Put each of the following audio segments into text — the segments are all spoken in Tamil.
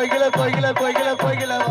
போய்கில போய்கில போய்கில போய்கில.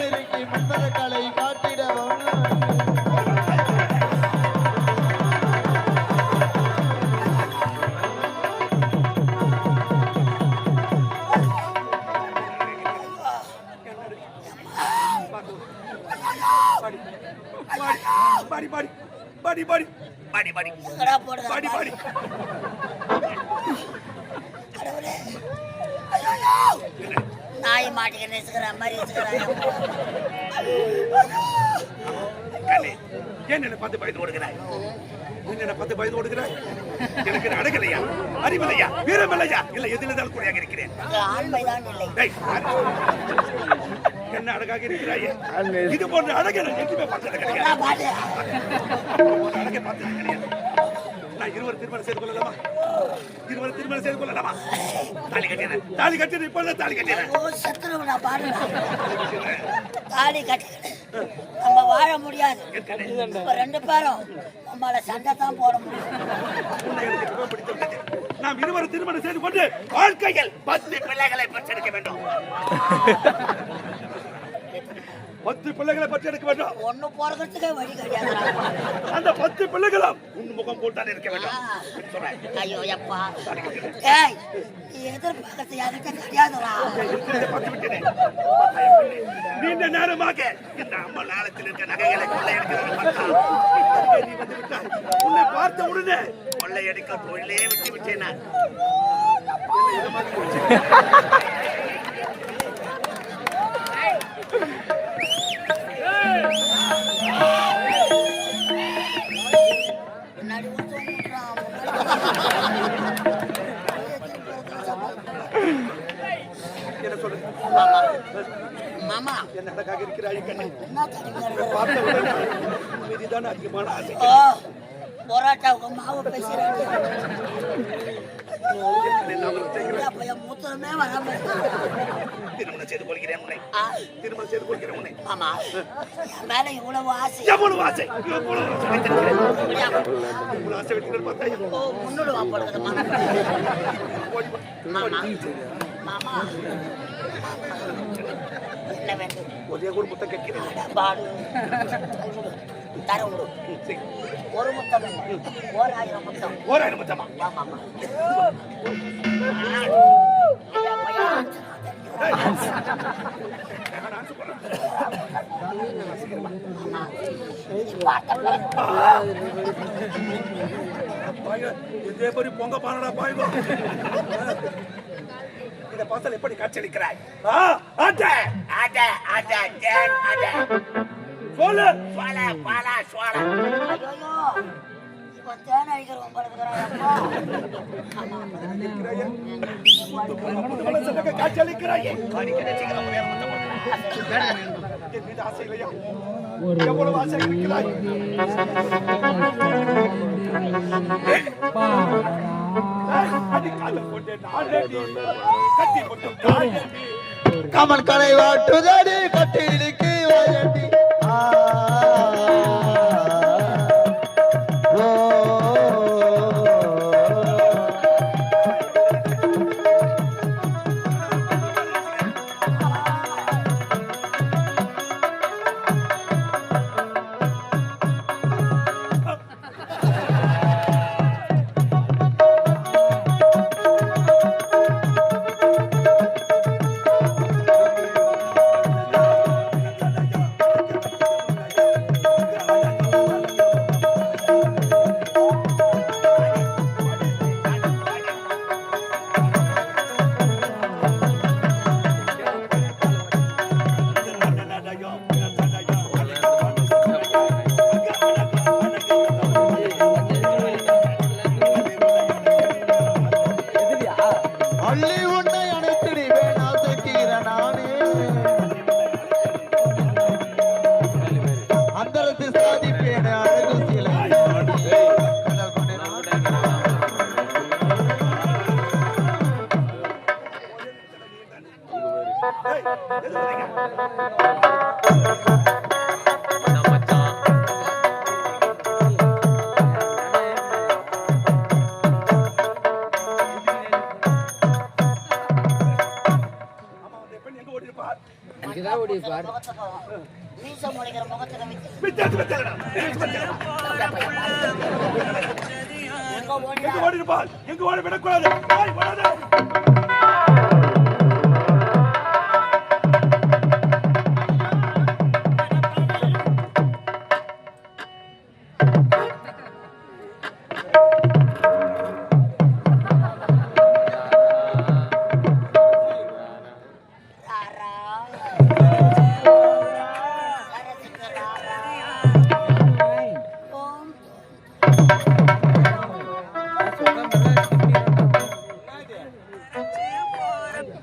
மஞ்சள் இறக்கி மன்னத காலை காட்டிட பாடி பாடி. பாடி பாடி. பாடி பாடி. பாடி பாடி கடவுளே ஐயோ. நாய் மாட்டிக்க நெசுக்கிற மாதிரி ஏன் என்னை பார்த்து பயந்து ஓடுகிறாய்? என்னை பார்த்து பயந்து ஓடுகிறாய்? எனக்கு அடகலையா அறிவில்லையா? வீரமில்லையா? இல்ல எதில் இருந்தாலும் கூடியாக இருக்கிறேன். ஆண்மைதான் இல்லை. டேய், என்ன அழகாக இருக்கிறாயே? இது போன்ற அழகை எங்குமே பார்த்தது கிடையாது. அழகை பார்த்தது கிடையாது. இருவர் திருமணம் செய்து கொள்ளலாமா? இருவர் திருமணம் செய்து கொள்ளலாமா? தாலி கட்டினேன் தாலி கட்டினேன் தாலி கட்டினேன் ஓ சத்துருவு நான் பாடுறேன் தாலி கட்டிக்கிட்டு நம்ம வாழ முடியாது. இப்ப ரெண்டு பேரும் நம்மள சண்டை தான் போட முடியும். நாம் இருவர் திருமணம் செய்து கொண்டு வாழ்க்கையில் பத்து பிள்ளைகளை பெற்றெடுக்க வேண்டும். பத்து பிள்ளைகளை பெற்றெடுக்க வேண்டும். ஒண்ணு போறதுக்கே வழி கிடையாது. அந்த பத்து பிள்ளைகளும் முகம் போட்டால் இருக்க வேண்டும். ஐயோ எப்பா ஏய் நீ எதிர்பார்க்கறது பார்த்து விட்டேனே. நீண்ட நேரமாக இந்த அம்மா நாளத்தில் இருக்க நகைகளை. உன்னை பார்த்த உடனே கொள்ளையடிக்க தொழிலே விட்டு விட்டேன்? பார்த்த உடனே உன் மீதுதான் அதிகமான ஆசை போராட்டாவுக்கு மாவு பேசுறாங்க மூத்தமே வராம. திருமணம் செய்து கொள்கிறேன் உன்னை. திருமணம் செய்து கொள்கிறேன் உன்னை. மாமா என் மேல இவ்வளவு ஆசை. எவ்வளவு ஆசை? எவ்வளவு ஆசை? போடுறது மாமா. ஒரே ஒரு முத்தம் கேட்கிறேன். பாடு. தர. ஒரு முத்தம். ஓர் ஆயிரம் முத்தம் முத்தமா இதே மாதிரி பொங்க பானடா பாய்கோ இந்த பாசல் எப்படி காட்சியளிக்கிறாய் ஆ, ஆட்ட. ஆட்ட ஆட்ட தேன் ஆட்ட. சொல்லு சோழ பால சபைக்கு காட்சியளிக்கிறாயே. எவ்வளவு ஆசை இருக்கிறாய்? ஏய், அடி காலை வாட்டுதடி கட்டிலுக்கு வயடி எப்படி பார். மீசம் முளைக்கிற முகத்துல எங்க ஓடி எங்க ஓடி விடக்கூடாது?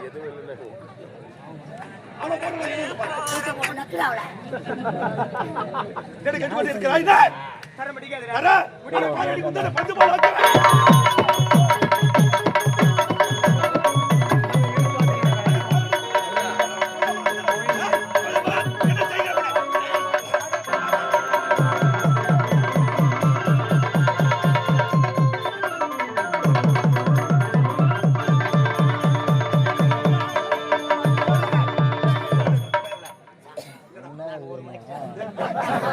எதுவும் இல்லைன்னு கட்டுப்பாடு இருக்கிறாய் தர முடியாது.